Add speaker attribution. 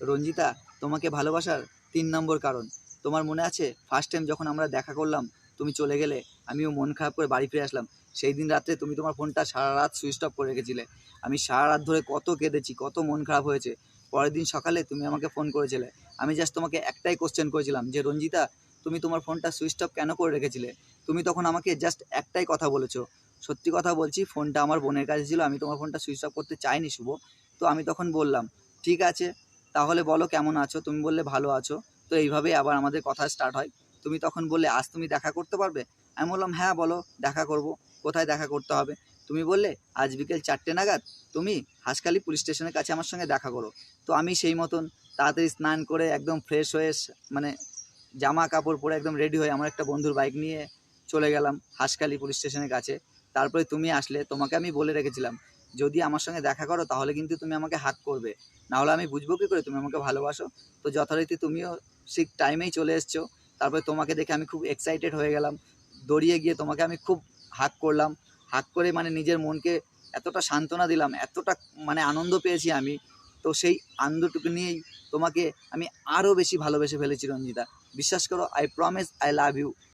Speaker 1: রঞ্জিতা, তোমাকে ভালোবাসার তিন নম্বর কারণ। তোমার মনে আছে ফার্স্ট টাইম যখন আমরা দেখা করলাম, তুমি চলে গেলে, আমিও মন খারাপ করে বাড়ি ফিরে আসলাম। সেই দিন রাত্রে তুমি তোমার ফোনটা সারা রাত সুইচ অফ করে রেখেছিলে। আমি সারা রাত ধরে কত কেঁদেছি, কত মন খারাপ হয়েছে। পরের দিন সকালে তুমি আমাকে ফোন করেছিলে। আমি জাস্ট তোমাকে একটাই কোশ্চেন করেছিলাম যে, রঞ্জিতা, তুমি তোমার ফোনটা সুইচ অফ কেন করে রেখেছিলে? তুমি তখন আমাকে জাস্ট একটাই কথা বলেছ। সত্যি কথা বলছি, ফোনটা আমার বোনের কাছে ছিল, আমি তোমার ফোনটা সুইচ অফ করতে চাইনি, শুভ। তো আমি তখন বললাম, ঠিক আছে তাহলে বলো কেমন আছো? তুমি বললে ভালো আছো। তো এইভাবেই আবার আমাদের কথা স্টার্ট হয়। তুমি তখন বললে, আজ তুমি দেখা করতে পারবে? আমি বললাম হ্যাঁ বলো, দেখা করব। কোথায় দেখা করতে হবে? তুমি বললে, আজ বিকেল চারটে নাগাদ তুমি হাসখালি পুলিশ স্টেশনের কাছে আমার সঙ্গে দেখা করো। তো আমি সেই মতন তাড়াতাড়ি স্নান করে একদম ফ্রেশ হয়ে মানে জামা কাপড় পরে একদম রেডি হয়ে আমার একটা বন্ধুর বাইক নিয়ে চলে গেলাম হাসখালি পুলিশ স্টেশনের কাছে। তারপরে তুমি আসলে, তোমাকে আমি বলে রেখেছিলাম, যদি আমার সঙ্গে দেখা করো তাহলে কিন্তু তুমি আমাকে হাক করবে। না হলে আমি বুঝব কী করে তুমি আমাকে ভালোবাসো? তো যথারীতি তুমিও ঠিক টাইমেই চলে এসছো। তারপরে তোমাকে দেখে আমি খুব এক্সাইটেড হয়ে গেলাম। দৌড়িয়ে গিয়ে তোমাকে আমি খুব হাক করলাম। হাক করে মানে নিজের মনকে এতটা সান্ত্বনা দিলাম, এতটা মানে আনন্দ পেয়েছি আমি। তো সেই আনন্দটুকু নিয়েই তোমাকে আমি আরও বেশি ভালোবেসে ফেলেছি রঞ্জিতা। বিশ্বাস করো I promise I love you